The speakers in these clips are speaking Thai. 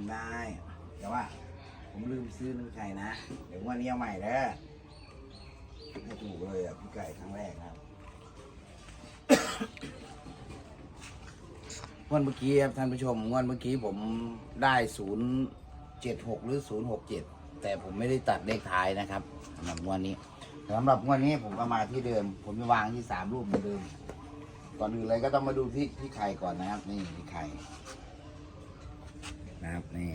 ำได้ แต่ว่า ผมลืมซื้อน้ำไก่นะ เดี๋ยววันนี้เอาใหม่เด้อไม่ถูกเลยอะพี่ไก่ครั้งแรกครับงวันเมื่อกี้ครับท่านผู้ชมงวันเมื่อกี้ผมได้ศูนย์เจ็ดหกหรือศูนย์หกเจ็ดแต่ผมไม่ได้ตัดเลขท้ายนะครับสำหรับงวันนี้สำหรับงวันนี้ผมก็มาที่เดิม ผมจะวางที่สามรูปเหมือนเดิม ก่อนอื่นเลยก็ต้องมาดูที่ที่ไข่ก่อนนะครับ นี่ที่ไข่ นะครับนี่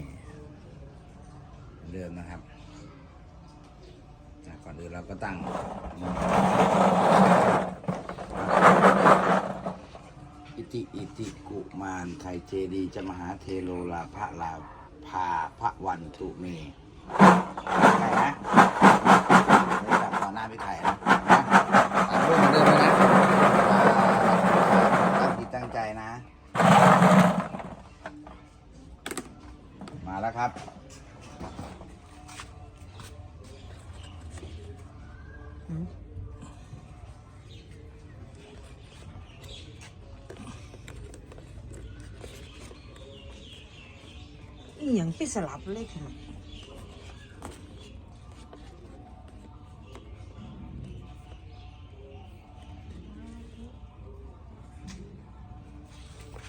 เหมือนเดิมนะครับก่อนอื่นเราก็ตั้งอิติอิติกุมารไทยเจดีจะมหาเทโลลาภะลาภาพระวันตุเมไข่นะ มาแล้วครับ อีหยังไปสลับเลขขนาด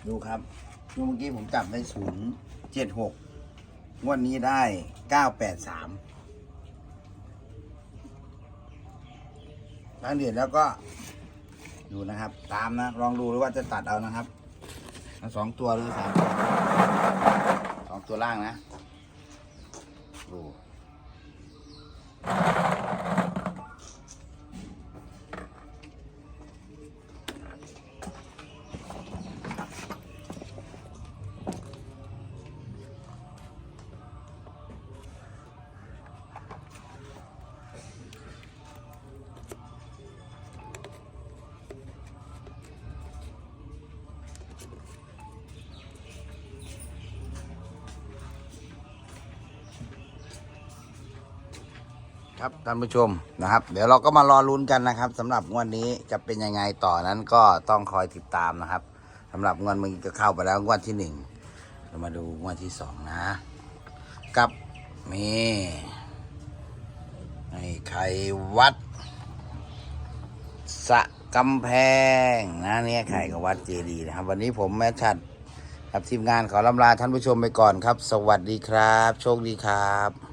ดูครับเมื่อกี้ผมจับได้ศูนย์เจ็ดหก งวดนี้ได้เก้าแปดสามหลังเดือนแล้วก็ดูนะครับ ตามนะ ลองดูหรือว่าจะตัดเอานะครับสองตัวหรือสามตัวสองตัวล่างนะดู ครับท่านผู้ชมนะครับ เดี๋ยวเราก็มารอลุ้นกันนะครับสำหรับงวดนี้จะเป็นยังไงต่อนั้นก็ต้องคอยติดตามนะครับสำหรับงวดเมื่อกี้ก็เข้าไปแล้วงวดที่หนึ่งเรามาดูงวดที่สองนะกับมีไอ้ไข่วัด สะกำแพงนะเนี่ยไข่กับวัดเจดีย์นะครับ วันนี้ผมแม่ชัด กับทีมงานขอลำลาท่านผู้ชมไปก่อนครับ สวัสดีครับ โชคดีครับ